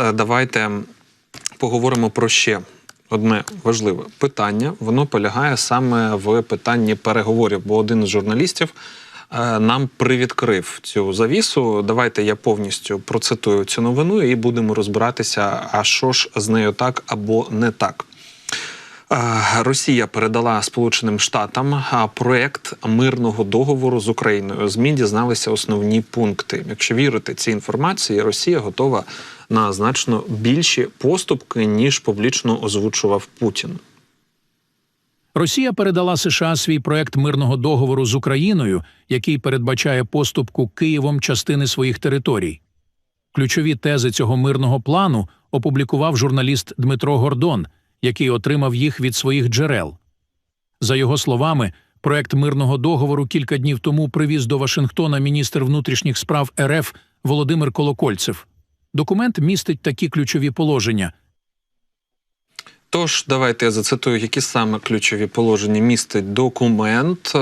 Е, Давайте поговоримо про ще одне важливе питання. Воно полягає саме в питанні переговорів, бо один з журналістів е, нам привідкрив цю завісу. Давайте я повністю процитую цю новину і будемо розбиратися, а що ж з нею так або не так. Росія передала Сполученим Штатам проект мирного договору з Україною. Змі дізналися основні пункти. Якщо вірити цій інформації, Росія готова на значно більші поступки ніж публічно озвучував Путін. Росія передала США свій проект мирного договору з Україною, який передбачає поступку Києвом частини своїх територій. Ключові тези цього мирного плану опублікував журналіст Дмитро Гордон, який отримав їх від своїх джерел. За його словами, проект мирного договору кілька днів тому привіз до Вашингтона міністр внутрішніх справ РФ Володимир Колокольцев. Документ містить такі ключові положення. Тож, давайте я зацитую, які саме ключові положення містить документ.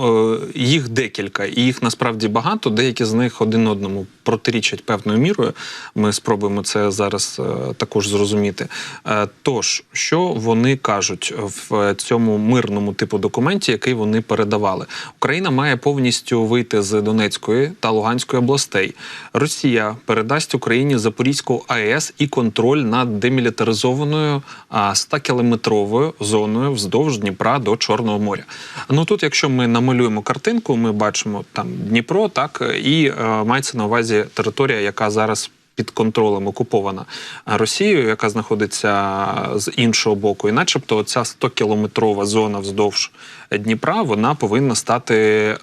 Е, Їх декілька, і їх насправді багато. Деякі з них один одному протирічать певною мірою. Ми спробуємо це зараз е, також зрозуміти. Е, Тож, що вони кажуть в цьому мирному типу документі, який вони передавали? Україна має повністю вийти з Донецької та Луганської областей. Росія передасть Україні Запорізьку АЕС і контроль над демілітаризованою 100-кілометровою зоною вздовж Дніпра до Чорного моря. Ну тут, якщо ми намалюємо картинку, ми бачимо там Дніпро, так і е, мається на увазі територія, яка зараз. Під контролем окупована Росією, яка знаходиться з іншого боку, і начебто ця 100-кілометрова зона вздовж Дніпра вона повинна стати е,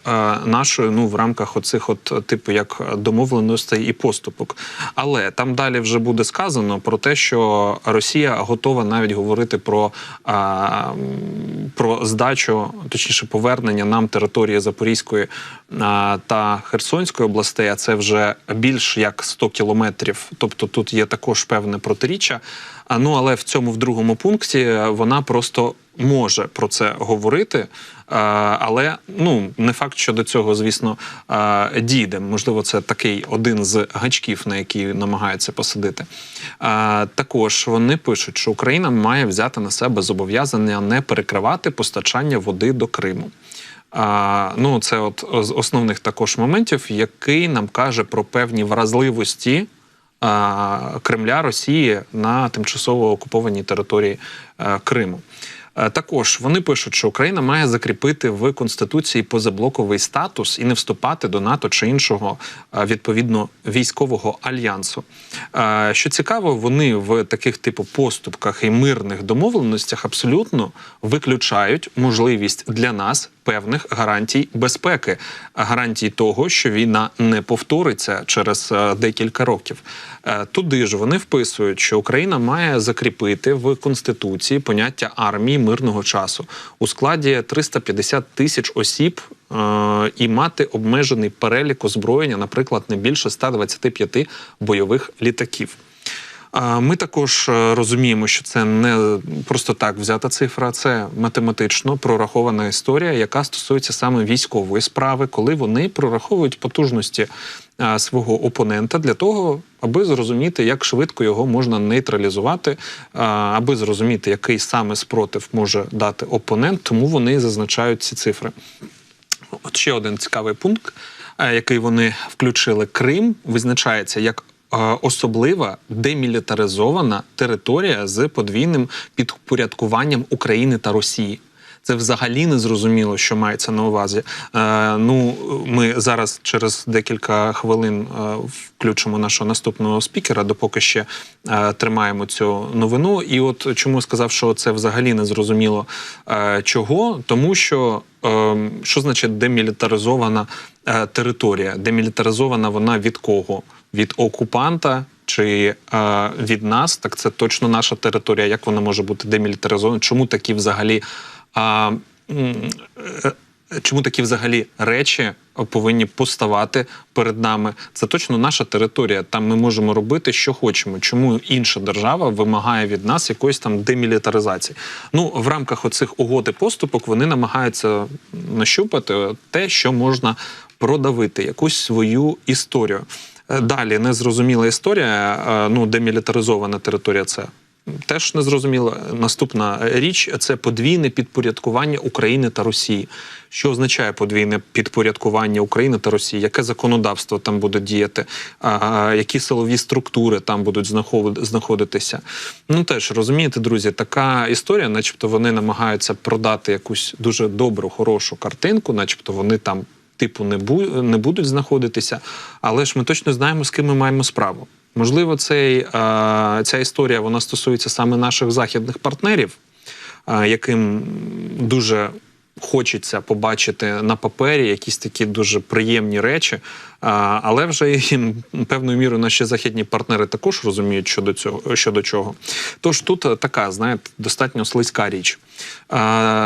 нашою ну в рамках оцих, от типу як домовленостей і поступок. Але там далі вже буде сказано про те, що Росія готова навіть говорити про, е, про здачу, точніше, повернення нам території Запорізької е, та Херсонської областей. А це вже більш як 100 кілометрів. Тобто тут є також певне протиріччя. Ну але в цьому в другому пункті вона просто може про це говорити, але ну не факт, що до цього, звісно, дійде. Можливо, це такий один з гачків, на який намагаються посадити. Також вони пишуть, що Україна має взяти на себе зобов'язання не перекривати постачання води до Криму. А, ну, це от з основних також моментів, який нам каже про певні вразливості Кремля Росії на тимчасово окупованій території Криму. Е, Також вони пишуть, що Україна має закріпити в конституції позаблоковий статус і не вступати до НАТО чи іншого е, відповідно військового альянсу. Е, Що цікаво, вони в таких типу поступках і мирних домовленостях абсолютно виключають можливість для нас певних гарантій безпеки, гарантій того, що війна не повториться через е, декілька років. Е, Туди ж вони вписують, що Україна має закріпити в конституції поняття армії мирного часу у складі 350 тисяч осіб. е, І мати обмежений перелік озброєння, наприклад, не більше 125 бойових літаків. Ми також е, розуміємо, що це не просто так взята цифра, це математично прорахована історія, яка стосується саме військової справи, коли вони прораховують потужності свого опонента для того, аби зрозуміти, як швидко його можна нейтралізувати, аби зрозуміти, який саме спротив може дати опонент, тому вони зазначають ці цифри. От ще один цікавий пункт, е, який вони включили: Крим визначається як особлива демілітаризована територія з подвійним підпорядкуванням України та Росії. Це взагалі не зрозуміло, що мається на увазі. Е, ну, ми зараз через декілька хвилин е, включимо нашого наступного спікера, допоки ще е, тримаємо цю новину. І от чому сказав, що це взагалі не зрозуміло е, чого, тому що е, що значить демілітаризована е, територія? Демілітаризована вона від кого? Від окупанта чи е, від нас? Так це точно наша територія. Як вона може бути демілітаризована? Чому такі взагалі? А, е, Чому такі взагалі речі повинні поставати перед нами? Це точно наша територія. Там ми можемо робити, що хочемо. Чому інша держава вимагає від нас якоїсь там демілітаризації? Ну в рамках оцих угод і поступок вони намагаються нащупати те, що можна продавити, якусь свою історію. Далі незрозуміла історія. е, Ну, демілітаризована територія це теж незрозуміло. Наступна річ це подвійне підпорядкування України та Росії. Що означає подвійне підпорядкування України та Росії? Яке законодавство там буде діяти? Які силові структури там будуть знаходитися? Ну теж розумієте, друзі, така історія, начебто вони намагаються продати якусь дуже добру, хорошу картинку, начебто вони там типу не, бу- не будуть знаходитися, але ж ми точно знаємо, з ким ми маємо справу. Можливо, цей, е, ця історія вона стосується саме наших західних партнерів, е, яким дуже хочеться побачити на папері якісь такі дуже приємні речі. Але вже і певною мірою наші західні партнери також розуміють щодо цього щодо чого. Тож тут е, така, знаєте, достатньо слизька річ.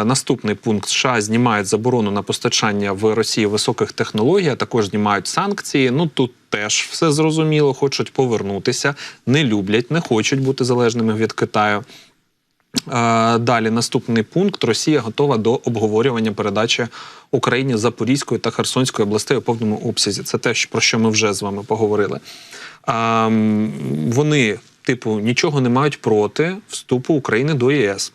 Наступний пункт США знімають заборону на постачання в Росії високих технологій, а також знімають санкції. Ну тут теж все зрозуміло, хочуть повернутися, не люблять, не хочуть бути залежними від Китаю. Далі наступний пункт: Росія готова до обговорювання передачі Україні Запорізької та Херсонської областей у повному обсязі. Це те, про що ми вже з вами поговорили. Вони, типу, нічого не мають проти вступу України до ЄС.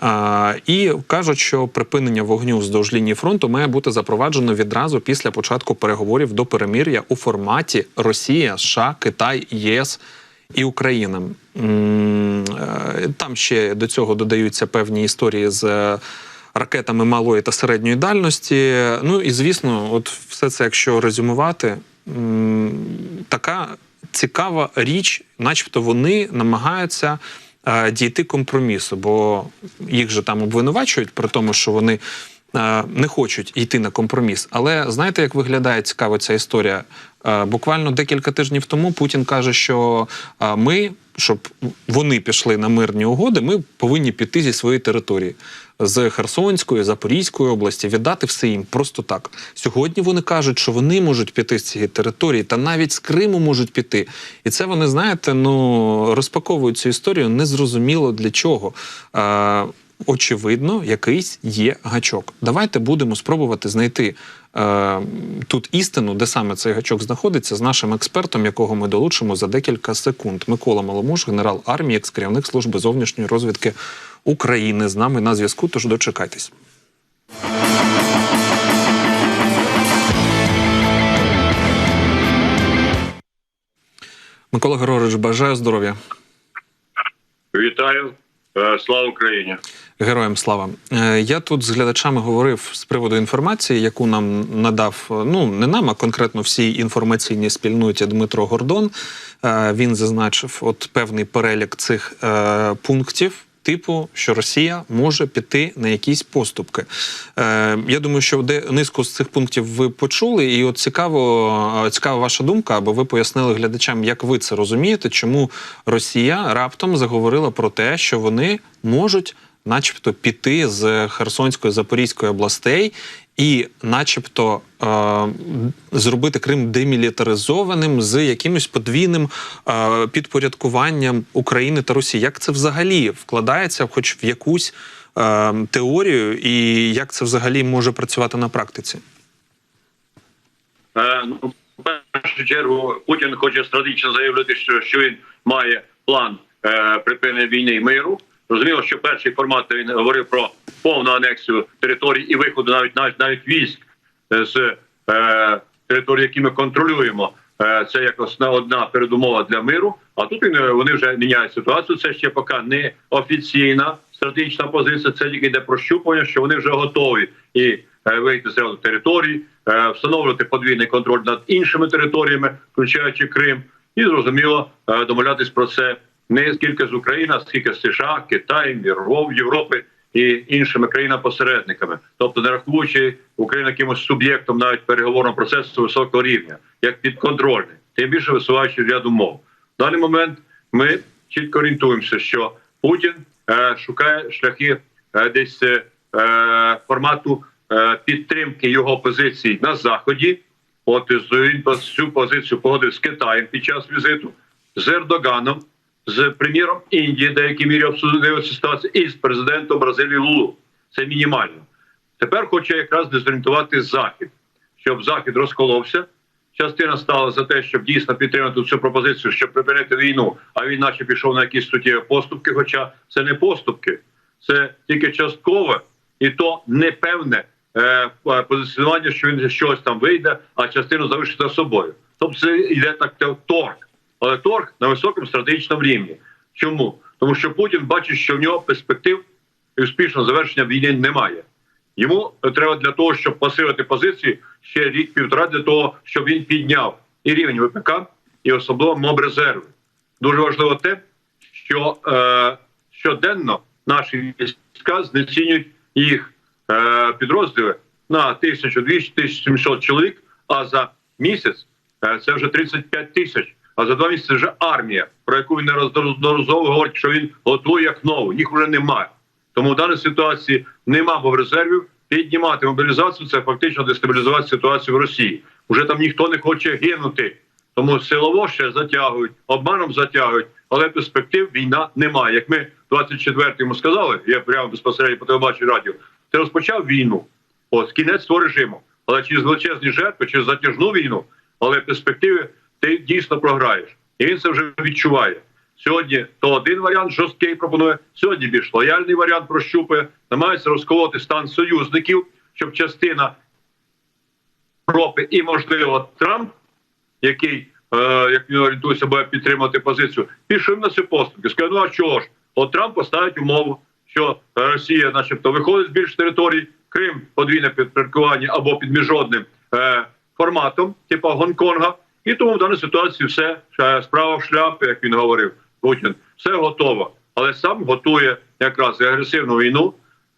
А, і кажуть, що припинення вогню вздовж лінії фронту має бути запроваджено відразу після початку переговорів до перемир'я у форматі Росія, США, Китай, ЄС і Україна. Е, Там ще до цього додаються певні історії з е, ракетами малої та середньої дальності. Ну і звісно, от все це, якщо резюмувати, така цікава річ, начебто вони намагаються е, дійти компромісу, бо їх же там обвинувачують про тому, що вони не хочуть йти на компроміс. Але знаєте, як виглядає цікаво ця історія? Е, Буквально декілька тижнів тому Путін каже, що е, ми, щоб вони пішли на мирні угоди, ми повинні піти зі своєї території з Херсонської, Запорізької області, віддати все їм просто так. Сьогодні вони кажуть, що вони можуть піти з цієї території, та навіть з Криму можуть піти. І це вони, знаєте, ну розпаковують цю історію незрозуміло для чого. Очевидно, якийсь є гачок. Давайте будемо спробувати знайти е, тут істину, де саме цей гачок знаходиться, з нашим експертом, якого ми долучимо за декілька секунд. Микола Маломуш, генерал армії, екс-керівник служби зовнішньої розвідки України, з нами на зв'язку. Тож дочекайтесь. Микола Григорович, бажаю здоров'я. Вітаю, слава Україні. Героям слава. Е, Я тут з глядачами говорив з приводу інформації, яку нам надав ну не нам, а конкретно всій інформаційній спільноті Дмитро Гордон. Е, Він зазначив от певний перелік цих е, пунктів. Типу, що Росія може піти на якісь поступки. Е, я думаю, що де низку з цих пунктів ви почули, і от цікаво, е, цікава ваша думка, або ви пояснили глядачам, як ви це розумієте, чому Росія раптом заговорила про те, що вони можуть начебто піти з Херсонської Запорізької областей і, начебто, е, зробити Крим демілітаризованим з якимось подвійним е, підпорядкуванням України та Росії. Як це взагалі вкладається, хоч в якусь е, теорію, і як це взагалі може працювати на практиці? Е, ну, в першу чергу Путін хоче стратегічно заявити, що, що він має план е, припинення війни і миру. Розуміло, що перший формат він говорив про повну анексію територій і виходу навіть навіть навіть військ е, з е, території, які ми контролюємо. Е, це як основна одна передумова для миру. А тут е, вони вже міняють ситуацію. Це ще поки не офіційна стратегічна позиція. Це тільки йде прощупування, що вони вже готові і е, вийти з ряду територій, е, встановлювати подвійний контроль над іншими територіями, включаючи Крим, і зрозуміло е, домовлятись про це не скільки з України, а скільки з США, Євро- Європи і іншими країнами-посередниками, тобто не рахуючи Україну якимось суб'єктом навіть переговорного процесу високого рівня, як підконтрольний, тим більше висуваючи ряд умов. В даний момент ми чітко орієнтуємося, що Путін е, шукає шляхи е, десь е, формату е, підтримки його позицій на заході. От він цю позицію погодив з Китаєм під час візиту, з Ердоганом, з прем'єром Індії, в деякій мірі обсудили ситуацію, і з президентом Бразилії Лулу. Це мінімально. Тепер хоче якраз дезорієнтувати Захід, щоб Захід розколовся, частина стала за те, щоб дійсно підтримати цю пропозицію, щоб припинити війну. А він, наче пішов на якісь суттєві поступки. Хоча це не поступки, це тільки часткове і то непевне е, позиціонування, що він щось там вийде, а частину залишить за собою. Тобто це йде так торг, але торг на високому стратегічному рівні. Чому? Тому що Путін бачить, що в нього перспектив і успішного завершення війни немає. Йому треба для того, щоб посилити позиції ще рік-півтора для того, щоб він підняв і рівень ВПК, і особливо мобрезерви. Дуже важливо те, що е, щоденно наші війська знецінюють їх е, підрозділи на 1200-1700 чоловік, а за місяць е, це вже 35 тисяч. А за два місяці вже армія, про яку він неодноразово говорить, що він готує як нову. Їх вже немає. Тому в даній ситуації нема бо резервів. Піднімати мобілізацію це фактично дестабілізувати ситуацію в Росії. Уже там ніхто не хоче гинути. Тому силово ще затягують, обманом затягують, але перспектив війна немає. Як ми 24-му сказали, я прямо безпосередньо по телебаченню радіо, ти розпочав війну. От кінець того режиму. Але через величезні жертви, через затяжну війну, але в перспективі ти дійсно програєш. І він це вже відчуває. Сьогодні то один варіант жорсткий пропонує, сьогодні більш лояльний варіант прощупує, намагається розколоти стан союзників, щоб частина Європи і, можливо, Трамп, який, е, як він орієнтується, буде підтримати позицію, пішов на ці поступки. Сказав, ну а чого ж? От Трамп поставить умову, що Росія, начебто, виходить з більш територій, Крим подвійне підпорядкування або під міжнародним е, форматом, типу Гонконга. І тому в даній ситуації все справа в шляпі, як він говорив, Путін, все готово. Але сам готує якраз агресивну війну,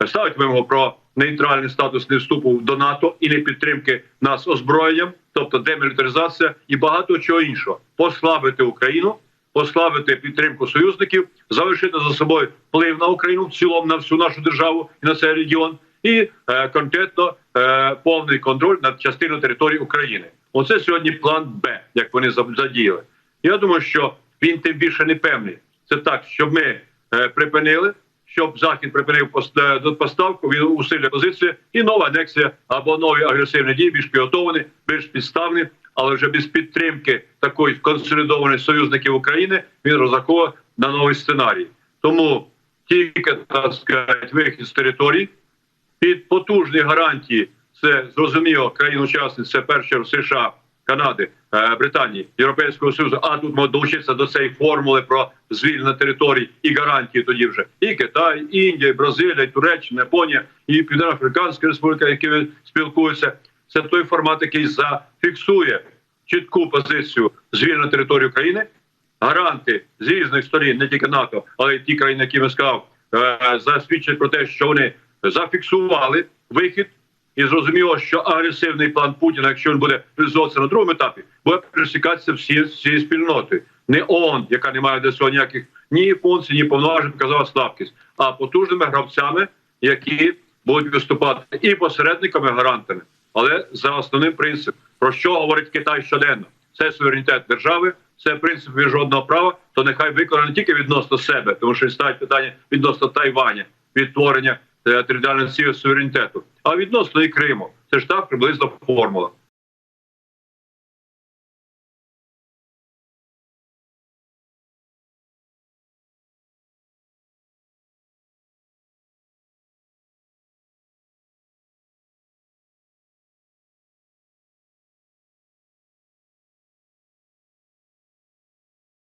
ставить вимогу про нейтральний статус не вступу до НАТО і не підтримки нас озброєнням, тобто демілітаризація і багато чого іншого, послабити Україну, послабити підтримку союзників, залишити за собою вплив на Україну в цілому на всю нашу державу і на цей регіон, і е, конкретно е, повний контроль над частиною території України. Оце сьогодні план Б, як вони за- задіяли. Я думаю, що він тим більше не певний. Це так, щоб ми е, припинили, щоб захід припинив е, поставку, він усилює позицію, і нова анексія або нові агресивні дії, більш підготовлені, більш підставні, але вже без підтримки такої консолідованої союзників України він розраховує на новий сценарій. Тому тільки так сказати, вихід з території під потужні гарантії. Це зрозуміло, країн-учасниць, це перше США, Канади, е, Британії, Європейського Союзу. А тут можуть долучитися до цієї формули про звільнення територій і гарантії тоді вже і Китай, і Індія, і Бразилія, і Туреччина, Японія, і Південно-Африканська Республіка, якими спілкуються. Це той формат, який зафіксує чітку позицію звільнення території України. Гаранти з різних сторін, не тільки НАТО, але й ті країни, які ми сказав, е, засвідчать про те, що вони зафіксували вихід, і зрозуміло, що агресивний план Путіна, якщо він буде реалізовуватися на другому етапі, буде присікатися всі всією спільнотою. Не ООН, яка не має до цього ніяких ні функцій, ні повноважень, показала слабкість, а потужними гравцями, які будуть виступати і посередниками, гарантами, але за основним принципом, про що говорить Китай щоденно, це суверенітет держави, це принцип міжнародного права, то нехай виконано не тільки відносно себе, тому що ставить питання відносно Тайваня, відтворення територіального цілого суверенітету, а відносно і Криму. Це ж так приблизно формула.